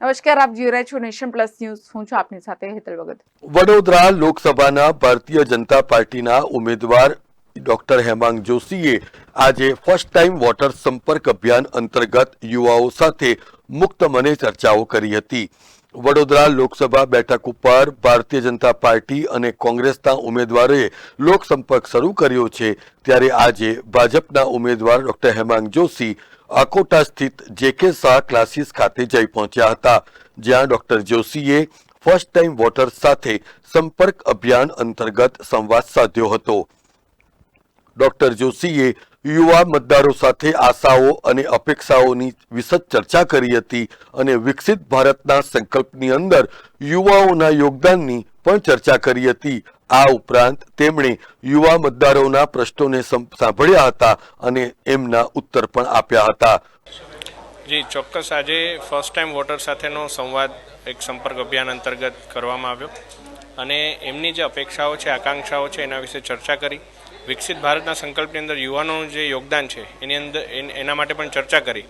નમસ્કાર, આપ જોઈ રહ્યા છો નેશન પ્લસ ન્યૂઝ. હું છું આપની સાથે હેતલ ભગત. વડોદરા લોકસભાના ભારતીય જનતા પાર્ટીના ઉમેદવાર ડોક્ટર હેમાંગ જોશીએ આજે ફર્સ્ટ ટાઈમ વોટર સંપર્ક અભિયાન અંતર્ગત યુવાઓ સાથે મુક્ત મને ચર્ચાઓ કરી હતી. વડોદરા લોકસભા બેઠક ઉપર ભારતીય જનતા પાર્ટી અને કોંગ્રેસના ઉમેદવારોએ લોકસંપર્ક શરૂ કર્યો છે. ત્યારે આજે ભાજપના ઉમેદવાર ડોક્ટર હેમાંગ જોશી અકોટા સ્થિત જેકે શાહ ક્લાસીસ ખાતે જઈ પહોંચ્યા હતા, જ્યાં ડોક્ટર જોશીએ ફર્સ્ટ ટાઈમ વોટર્સ સાથે સંપર્ક અભિયાન અંતર્ગત સંવાદ સાધ્યો હતો. ડોક્ટર જોશીએ યુવા મતદારો સાથે આશાઓ અને અપેક્ષાઓની વિશદ ચર્ચા કરી હતી અને વિકસિત ભારતના સંકલ્પની અંદર યુવાઓના યોગદાનની પણ ચર્ચા કરી હતી. આ ઉપરાંત તેમણે યુવા મતદારોના પ્રશ્નોને સાંભળ્યા હતા અને એમના ઉત્તર પણ આપ્યા હતા. જી, ચોક્કસ આજે ફર્સ્ટ ટાઈમ વોટર સાથેનો સંવાદ એક સંપર્ક અભિયાન અંતર્ગત કરવામાં આવ્યો અને એમની જે અપેક્ષાઓ છે, આકાંક્ષાઓ છે, એના વિશે ચર્ચા કરી. વિકસિત ભારતના સંકલ્પની અંદર યુવાનોનું જે યોગદાન છે, એની અંદર એન- માટે પણ ચર્ચા કરી.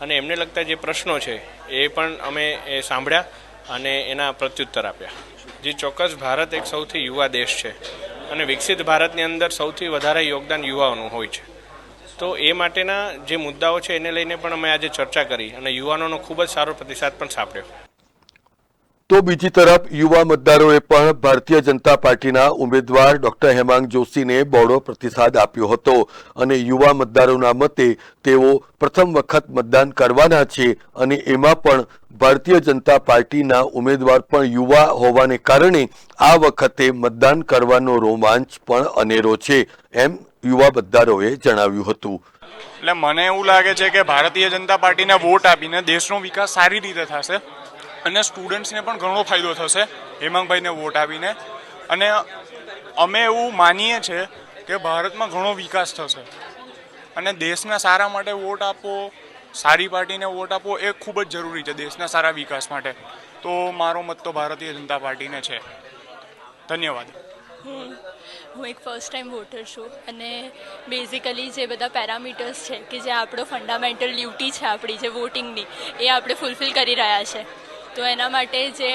અને એમને લગતા જે પ્રશ્નો છે, એ પણ અમે એ સાંભળ્યા અને એના પ્રત્યુત્તર આપ્યા. જે ચોક્કસ ભારત એક સૌથી યુવા દેશ છે અને વિકસિત ભારતની અંદર સૌથી વધારે યોગદાન યુવાઓનું હોય છે. તો એ માટેના જે મુદ્દાઓ છે, એને લઈને પણ અમે આજે ચર્ચા કરી અને યુવાનોનો ખૂબ જ સારો પ્રતિસાદ પણ સાંપડ્યો તો બીજી તરફ યુવા મતદારોએ પણ ભારતીય જનતા પાર્ટીના ઉમેદવાર ડોક્ટર હેમાંગ જોશીને બહોળો પ્રતિસાદ આપ્યો હતો અને યુવા મતદારોના મતે તેઓ પ્રથમ વખત મતદાન કરવાના છે અને એમાં પણ ભારતીય જનતા પાર્ટીના ઉમેદવાર પણ યુવા હોવાને કારણે આ વખતે મતદાન કરવાનો રોમાંચ પણ અનેરો છે, એમ યુવા મતદારોએ જણાવ્યું હતું. એટલે મને એવું લાગે છે કે ભારતીય જનતા પાર્ટીને વોટ આપીને દેશનો વિકાસ સારી રીતે થશે. અને સ્ટુડન્ટ્સને પણ ઘણો ફાયદો થશે, હેમાંગભાઈને વોટ આપીને. અને અમે એવું માનીએ છીએ કે ભારતમાં ઘણો વિકાસ થશે. અને દેશના સારા માટે વોટ આપો, સારી પાર્ટીને વોટ આપો, એ ખૂબ જ જરૂરી છે દેશના સારા વિકાસ માટે. તો મારો મત તો ભારતીય જનતા પાર્ટીને છે. ધન્યવાદ. હું એક ફર્સ્ટ ટાઈમ વોટર છું અને બેઝિકલી જે બધા પેરામીટર્સ છે કે જે આપણો ફંડામેન્ટલ ડ્યુટી છે આપણી જે વોટિંગની એ આપણે ફૂલફિલ કરી રહ્યા છે. તો એના માટે જે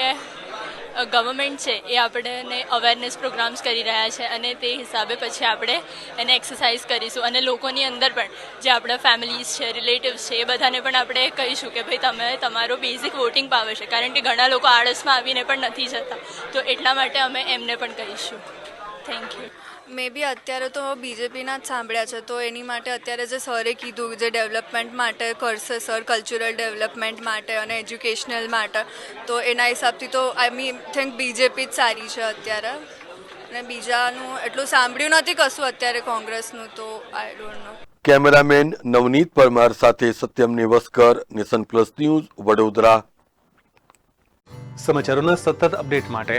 ગવર્મેન્ટ છે એ આપણને અવેરનેસ પ્રોગ્રામ્સ કરી રહ્યા છે અને તે હિસાબે પછી આપણે એને એક્સરસાઇઝ કરીશું. અને લોકોની અંદર પણ જે આપણા ફેમિલીઝ છે રિલેટિવ્સ છે, એ બધાને પણ આપણે કહીશું કે ભાઈ તમે, તમારો બેઝિક વોટિંગ પાવર છે. કારણ કે ઘણા લોકો આળસમાં આવીને પણ નથી જતા. તો એટલા માટે અમે એમને પણ કહીશું. થેન્ક યુ મે બી અત્યારે તો બીજેપીના જ સાંભળ્યા છે તો એની માટે અત્યારે જે સરે કીધું જે ડેવલપમેન્ટ માટે કરશે સર કલ્ચરલ ડેવલપમેન્ટ માટે અને એજ્યુકેશનલ માટે તો એના હિસાબથી તો આઈ મીન થિંક બીજેપી જ સારી છે અત્યારે. અને બીજાનું એટલું સાંભળ્યું નથી કશું અત્યારે કોંગ્રેસનું તો I don't know cameraman Navneet Parmar સાથે Satyam Nevaskar nation plus news Vadodara. સમાચારોના સતત અપડેટ માટે